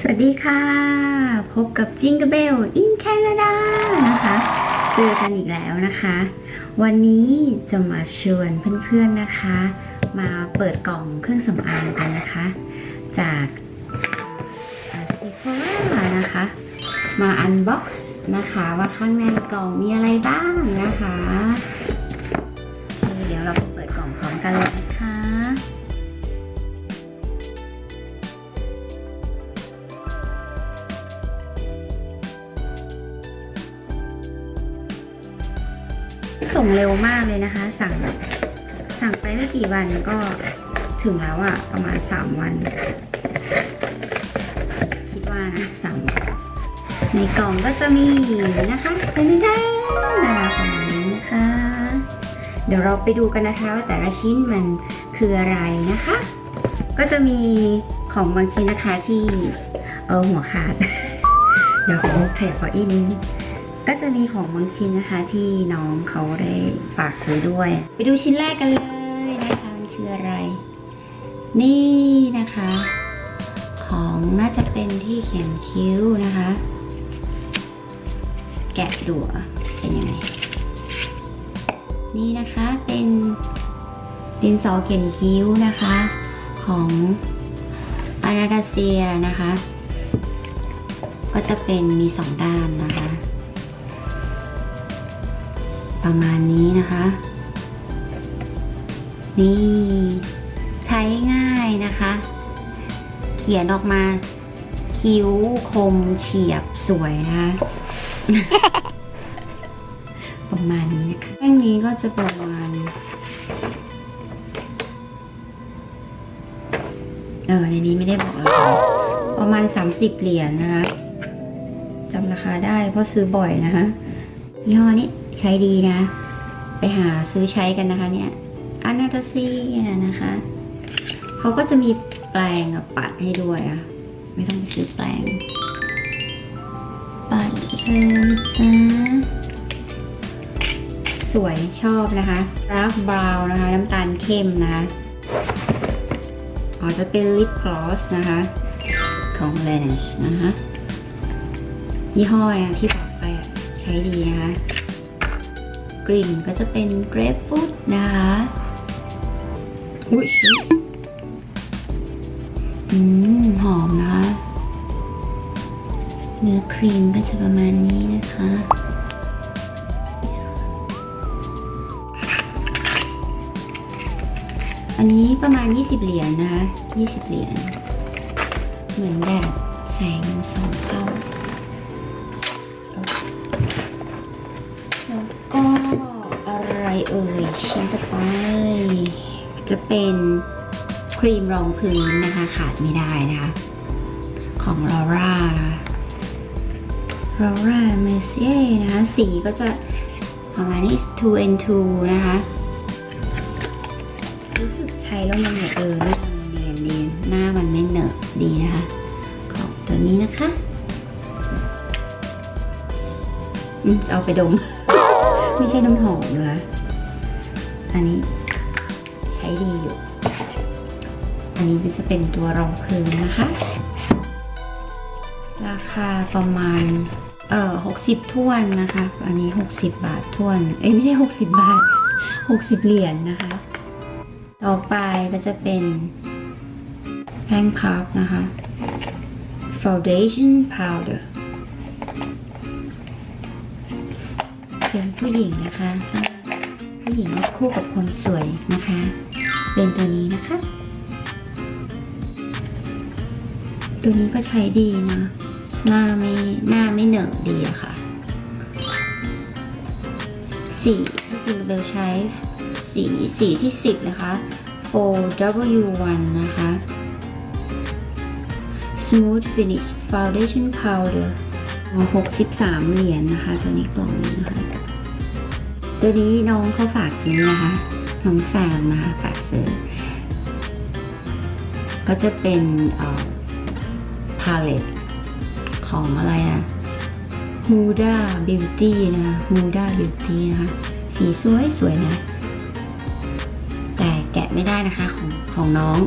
สวัสดีค่ะ พบกับจิงกเบลอินแคนาดานะคะ เจอกันอีกแล้วนะคะ วันนี้จะมาชวนเพื่อนๆนะคะ มาเปิดกล่องเครื่องสำอางกันนะคะ จากซิฟร่านะคะ มาอันบ็อกซ์นะคะว่าข้างในกล่องมีอะไรบ้างนะคะเคเดี๋ยวเราไปเปิดกล่องพร้อมกันเลย เร็วมากเลยนะคะ สั่งสั่งไปไม่กี่วันก็ถึงแล้วอะประมาณ 3 วัน คิดว่านะสามวันในกล่องก็จะมีนะคะเป็นได้นะคะประมาณนี้นะคะ เดี๋ยวเราไปดูกันนะคะว่าแต่ละชิ้นมันคืออะไรนะคะ ก็จะมีของบางชิ้นนะคะที่เออหัวขาด เดี๋ยวผมขยับขออีกนิดนึง ก็จะมีของบางชิ้นนะคะที่น้องเขาได้ฝากซื้อด้วย ไปดูชิ้นแรกกันเลยนะคะมันคืออะไร นี่นะคะ ของน่าจะเป็นที่เขียนคิ้วนะคะ แกะดูอะเป็นยังไง นี่นะคะเป็นดินสอเขียนคิ้วนะคะ ของอานาดาเซียนะคะ ก็จะเป็นมีสองด้านนะคะ ประมาณนี้นะคะ นี่ ใช้ง่ายนะคะ เขียนออกมา คิ้วคมเฉียบสวยนะคะประมาณนี้นะคะแท่งนี้ก็จะประมาณเออในนี้ไม่ได้บอกราคาประมาณ 30 เหรียญนะคะจำราคาได้เพราะซื้อบ่อยนะคะยี่ห้อนี้ ใช้ดีนะ ไปหาซื้อใช้กันนะคะ เนี่ยอานาตาซีนะคะเขาก็จะมีแปรงปัดให้ด้วยอะไม่ต้องไปซื้อแปรงปัดเลยจ้าสวยชอบนะคะรักบราวนะคะ น้ำตาลเข้มนะคะอ๋อจะเป็นลิปกลอสนะคะ ของ l a n e นะคะยี่ห้อเนี่ยที่บอกไปอะใช้ดีนะคะ กลิ่นก็จะเป็นเกรฟฟรุตนะคะอุ้ยอุ๊ยอืม หอมนะคะ เนื้อครีมก็จะประมาณนี้นะคะอันนี้ประมาณ 20 เหรียญนะคะ 20 เหรียญ เหมือนแบบแสงมันส่องเข้า แล้วก็อะไรเอ่ยชิ้นต่อไป จะเป็นครีมรองพื้นนะคะ ขาดไม่ได้นะคะ ของลอร่านะคะลอร่าเมเซียนะคะสีก็จะประมาณนี้2 and 2นะคะ รู้สึกใช้แล้วมันแบบเออเนียนดีหน้ามันไม่เหนอะดีนะคะ ของตัวนี้นะคะอืมเอาไปดม ไม่ใช่น้ำหอมนะคะอันนี้ใช้ดีอยู่ อันนี้ก็จะเป็นตัวรองพื้นนะคะ ราคาประมาณ เอ่อหกสิบถ้วนนะคะ อันนี้หกสิบบาทถ้วน เอ้ยไม่ใช่หกสิบบาทหกสิบเหรียญนนะคะ ต่อไปก็จะเป็นแป้งพับนะคะ foundation powder เป็นผู้หญิงนะคะ ผู้หญิงคู่กับคนสวยนะคะ เป็นตัวนี้นะคะ ตัวนี้ก็ใช้ดีนะ หน้าไม่หน้าไม่เหนอะดีอะค่ะ สีที่จริงเบลใช้สีสีที่ 10 นะคะ 4W1 นะคะ Smooth Finish Foundation Powder 63เหรียญนะคะ ตัวนี้กล่องนี้นะคะ ตัวนี้น้องเขาฝากซื้อนะคะน้องแซมนะคะฝากซื้อ ก็จะเป็นพาเลตของอะไรอะ Huda Beauty นะ Huda Beauty นะคะ สีสวยสวยนะ แต่แกะไม่ได้นะคะของของน้อง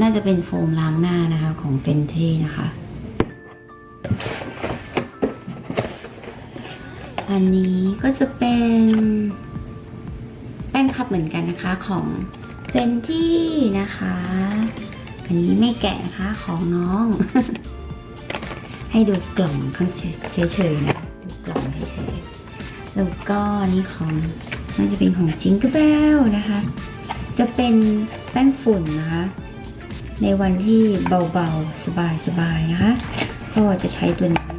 น่าจะเป็นโฟมล้างหน้านะคะของเฟนเทนะคะ อันนี้ก็จะเป็นแป้งพับเหมือนกันนะคะของเฟนที่นะคะ อันนี้ไม่แกะนะคะของน้อง ให้ดูกล่องเฉยๆนะดูกล่องเฉยๆแล้วก็นนี้ของน่าจะเป็นของจิงกร์เบลนะคะ จะเป็นแป้งฝุ่นนะคะ ในวันที่เบาๆสบายๆนะคะ ก็จะใช้ตัวนี้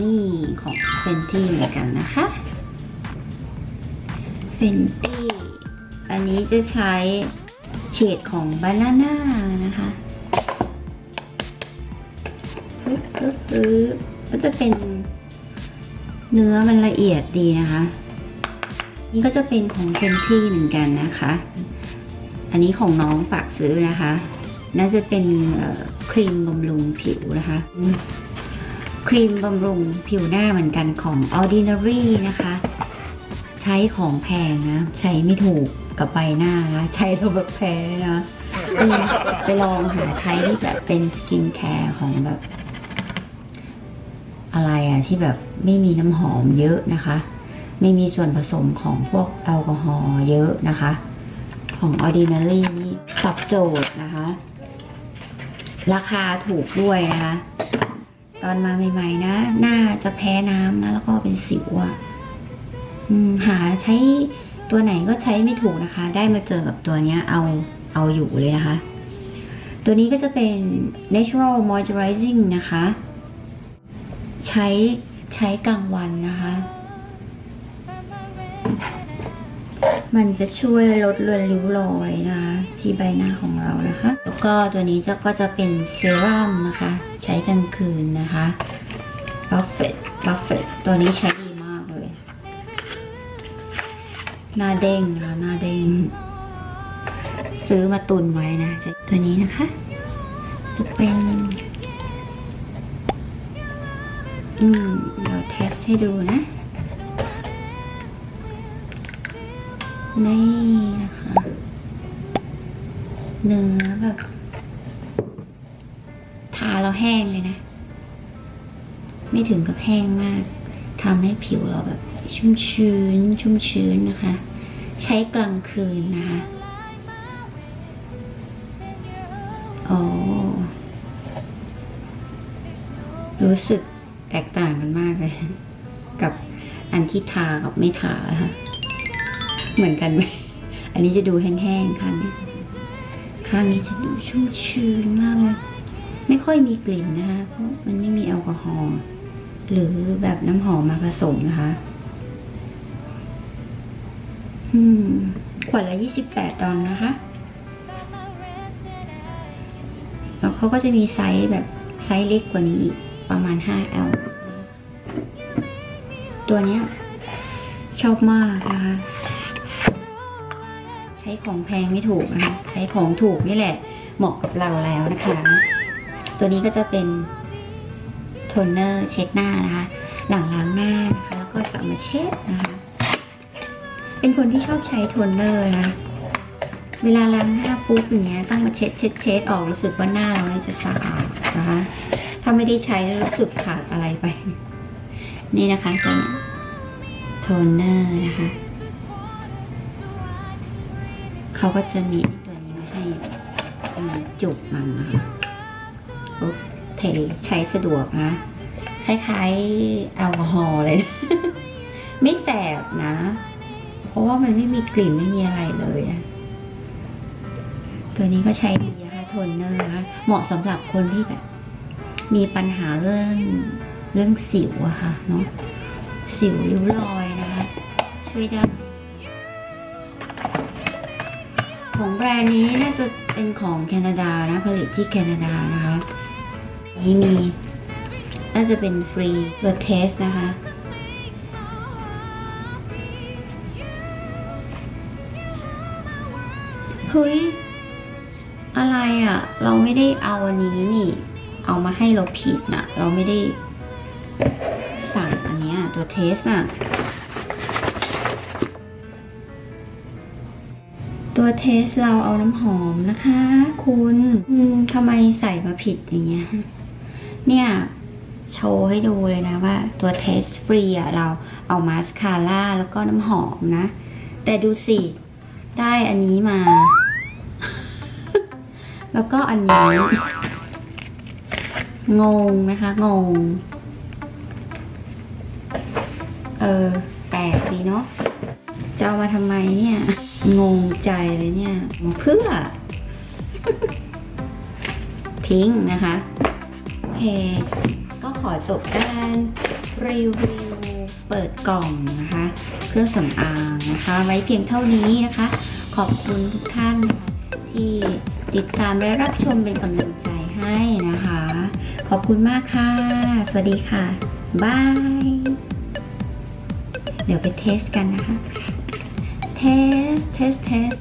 นี่ของเฟนตี้เหมือนกันนะคะเฟนตี้อันนี้จะใช้เฉดของบานาน่านะคะฟึบฟึบฟึบก็จะเป็นเนื้อมันละเอียดดีนะคะ นี่ก็จะเป็นของเฟนตี้เหมือนกันนะคะ อันนี้ของน้องฝากซื้อนะคะ น่าจะเป็นครีมบำรุงผิวนะคะ ครีมบำรุงผิวหน้าเหมือนกันของ Ordinary นะคะ ใช้ของแพงนะ ใช้ไม่ถูกกับใบหน้านะ ใช้แล้วแบบแพ้นะไปลองหาใช้ที่แบบเป็นสกินแคร์ของแบบ อะไรอะที่แบบไม่มีน้ำหอมเยอะนะคะ ไม่มีส่วนผสมของพวกแอลกอฮอล์เยอะนะคะ ของ Ordinary นี่ตอบโจทย์นะคะ ราคาถูกด้วยนะคะ ตอนมาใหม่ๆนะ หน้าจะแพ้น้ำนะ แล้วก็เป็นสิวอะ่ะหาใช้ตัวไหนก็ใช้ไม่ถูกนะคะ ได้มาเจอกับตัวเนี้ยเอาเอาอยู่เลยนะคะ ตัวนี้ก็จะเป็น natural moisturizing นะคะ ใช้ใช้กลางวันนะคะ มันจะช่วยลดเลือนริ้วรอยนะคะ ที่ใบหน้าของเรานะคะ แล้วก็ตัวนี้จะก็จะเป็นเซรั่มนะคะ ใช้กลางคืนนะคะ Buffet Buffet ตัวนี้ใช้ดีมากเลย หน้าเด้งนะคะหน้าเด้ง ซื้อมาตุนไว้นะจะตัวนี้นะคะ จะเป็น อืมเดี๋ยวเทสให้ดูนะ นี่นะคะ เนื้อแบบ ทาเราแห้งเลยนะ ไม่ถึงกับแห้งมากทำให้ผิวเราแบบชุ่มชื้น ชุ่มชื้นนะคะ ใช้กลางคืนนะคะโอ้รู้สึกแตกต่างกันมากเลย กับอันที่ทากับไม่ทาค่ะ เหมือนกันไหม อันนี้จะดูแห้งๆข้างนี้ ข้างนี้จะดูชุ่มชื้นมากเลย ไม่ค่อยมีกลิ่นนะคะ เพราะมันไม่มีแอลกอฮอล์หรือแบบน้ำหอมมาผสมนะคะ อืม ขวดละ28ดอลนะคะ แล้วเขาก็จะมีไซส์แบบไซส์เล็กกว่านี้อีกประมาณ 5L ตัวเนี้ยชอบมากนะคะ ใช้ของแพงไม่ถูกนะคะ ใช้ของถูกนี่แหละ เหมาะกับเราแล้วนะคะ ตัวนี้ก็จะเป็นโทนเนอร์เช็ดหน้านะคะ หลังล้างหน้านะคะ แล้วก็จะมาเช็ดนะคะ เป็นคนที่ชอบใช้โทนเนอร์นะ เวลาล้างหน้าปุ๊บอย่างเงี้ยต้องมาเช็ดเช็ดเช็ดออกรู้สึกว่าหน้าเราเนี่ยจะสะอาดนะคะ ถ้าไม่ได้ใช้แล้วรู้สึกขาดอะไรไป นี่นะคะตัวนี้โทนเนอร์นะคะ เขาก็จะมีตัวนี้มาให้จุกมันนะคะปุ๊บเทใช้สะดวกนะ คล้ายๆแอลกอฮอล์เลยนะไม่แสบนะ เพราะว่ามันไม่มีกลิ่นไม่มีอะไรเลยอะตัวนี้ก็ใช้ดีนะคะโทนเนอร์นะคะเหมาะสำหรับคนที่แบบ มีปัญหาเรื่องเรื่องสิวอะค่ะเนาะสิวริ้วรอยนะคะ ช่วยได้ ของแบรนด์นี้น่าจะเป็นของแคนาดานะผลิตที่แคนาดานะคะนี่มี น่าจะเป็นฟรีตัวเทสนะคะ เฮ้ย อะไรอะ่ะ เราไม่ได้เอาอันนี้นี่ เอามาให้เราผิดนะเราไม่ได้สั่งอันเนี้ยตัวเทสอะ ตัวเทสเราเอาน้ำหอมนะคะ คุณทำไมใส่มาผิดอย่างเงี้ยเนี่ยโชว์ให้ดูเลยนะว่าตัวเทสฟรีอะเราเอามาสคาร่าแล้วก็น้ำหอมนะ แต่ดูสิ ได้อันนี้มา แล้วก็อันนี้ งงนะคะ งง เออ แปลกดีเนาะ จะเอามาทำไมเนี่ยงงใจเลยเนี่ยเพื่อ ทิ้งนะคะโอเคก็ขอจบการรีวิวเปิดกล่องนะคะ เครื่องสำอางนะคะ ไว้เพียงเท่านี้นะคะ ขอบคุณทุกท่านที่ติดตามและรับชมเป็นกำลังใจให้นะคะ ขอบคุณมากค่ะ สวัสดีค่ะบาย เดี๋ยวไปเทสกันนะคะ สเทสเทส